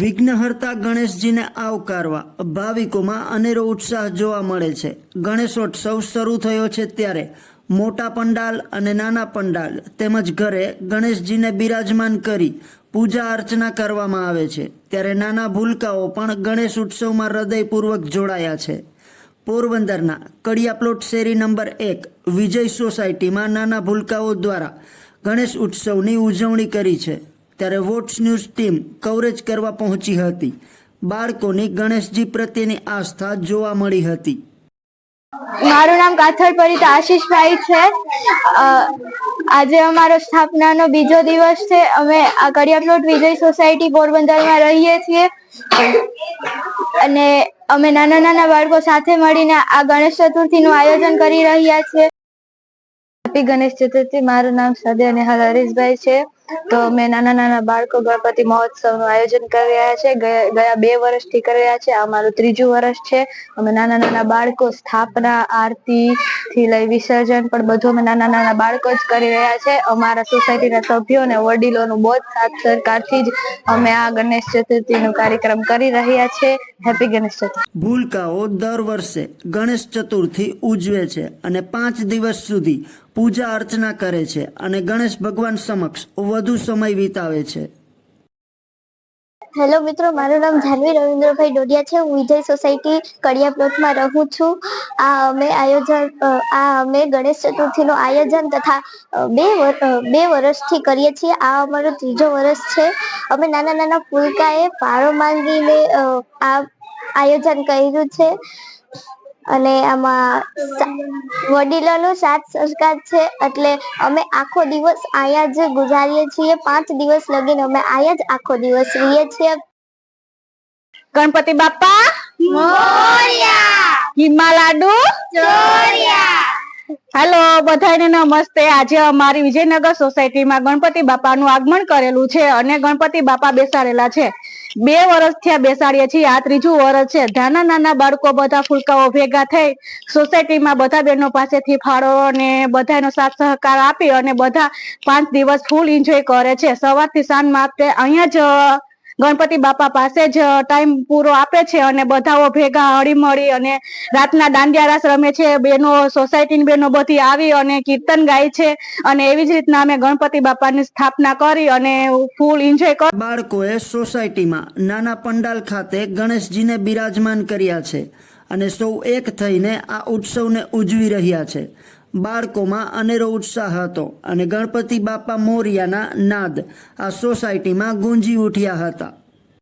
વિઘ્નહર્તા ગણેશજીને આવકારવા ભાવિકોમાં અનેરો ઉત્સાહ જોવા મળે છે. ગણેશોત્સવ શરૂ થયો છે ત્યારે મોટા પંડાલ અને નાના પંડાલ તેમજ ઘરે ગણેશજીને બિરાજમાન કરી પૂજા અર્ચના કરવામાં આવે છે. ત્યારે નાના ભૂલકાઓ પણ ગણેશ ઉત્સવમાં હૃદયપૂર્વક જોડાયા છે. પોરબંદરના કડિયા પ્લોટ શેરી નંબર એક વિજય સોસાયટીમાં નાના ભૂલકાઓ દ્વારા ગણેશ ઉત્સવની ઉજવણી કરી છે. ત્યારે વોટ્સ ન્યૂઝ ટીમ કવરેજ કરવા પહોંચી હતી. બાળકોની ગણેશજી પ્રત્યેની આસ્થા જોવા મળી હતી. મારું નામ કાથર પરિત આશીષભાઈ છે. આજે અમારો સ્થાપનાનો બીજો દિવસ છે. અમે આ કડિયા પ્લોટ વિજય સોસાયટી પોરબંદરમાં રહીએ છીએ. અને અમે નાના નાના બાળકો સાથે મળીને આ ગણેશ ચતુર્થીનું આયોજન કરી રહ્યા છીએ. હેપી ગણેશ ચતુર્થી. મારું નામ સાદિયા અને હરીશભાઈ છે. તો મેં નાના નાના બાળકો ગણપતિ મહોત્સવનું આયોજન કરી રહ્યા છે. ગયા બે વર્ષથી કરી રહ્યા છે. આ અમારું ત્રીજું વર્ષ છે. અમે નાના નાના બાળકો સ્થાપના આરતી થી લઈ વિસર્જન પણ બધું અમે નાના નાના બાળકો જ કરી રહ્યા છે. અમારા સોસાયટીના સભ્યો અને વડીલોનું બહુ જ સાથ સરકારથી જ અમે આ ગણેશ ચતુર્થીનો કાર્યક્રમ કરી રહ્યા છે. હેપી ગણેશ ચતુર્થી ભૂલકાઓ દર વર્ષે ગણેશ ચતુર્થી ઉજવે છે અને પાંચ દિવસ સુધી પૂજા અર્ચના કરે છે અને ગણેશ ભગવાન સમક્ષ વધુ સમય વિતાવે છે. હેલો મિત્રો, મારું નામ જાનવી રવિન્દ્રભાઈ ડોડિયા છે. હું વિજય સોસાયટી કડિયા પ્લોટમાં રહું છું. આ અમે આયોજન આ અમે ગણેશ ચતુર્થીનું આયોજન તથા બે બે વર્ષથી કરીએ છીએ. આ અમારો ત્રીજો વર્ષ છે. અમે નાના નાના ફૂલકાએ પારો માંગીને આ આયોજન કર્યું છે. અને આમાં વડીલોનો સાથ સંસ્કાર છે એટલે અમે આખો દિવસ અહીંયા જ ગુજારીએ છીએ. પાંચ દિવસ લગીને અમે અહીંયા જ આખો દિવસ રહીએ છીએ. ગણપતિ બાપા? હિમા લાડુ હેલો બધાને નમસ્તે. આજે અમારી વિજયનગર સોસાયટીમાં ગણપતિ બાપાનું આગમન કરેલું છે અને ગણપતિ બાપા બેસાડેલા છે. બે વર્ષ થયા બેસાડીએ છીએ. આ ત્રીજું વર્ષ છે. નાના નાના બાળકો બધા ફૂલકાઓ ભેગા થઈ સોસાયટીમાં બધા બહેનો પાસેથી ફાળો અને બધાનો સાથ સહકાર આપી અને બધા પાંચ દિવસ ફૂલ એન્જોય કરે છે. સવારથી સાંજ માટે અહીંયા જ ગણપતિ બાપા પાસે જ ટાઈમ પૂરો આપે છે અને બધાઓ ભેગા હળીમળી અને રાતના દાંડિયા રાસ રમે છે. બેનો સોસાયટીની બેનો બધી આવી અને કીર્તન ગાય છે અને એવી જ રીતના અમે ગણપતિ બાપાની સ્થાપના કરી અને ફૂલ એન્જોય કર બાળકોએ સોસાયટીમાં નાના પંડાલ ખાતે ગણેશજીને બિરાજમાન કર્યા છે અને સૌ એક થઈને આ ઉત્સવને ઉજવી રહ્યા છે. બાળકોમાં અનેરો ઉત્સાહ હતો અને ગણપતિ બાપા મોરિયાના નાદ આ સોસાયટીમાં ગુંજી ઉઠ્યા હતા.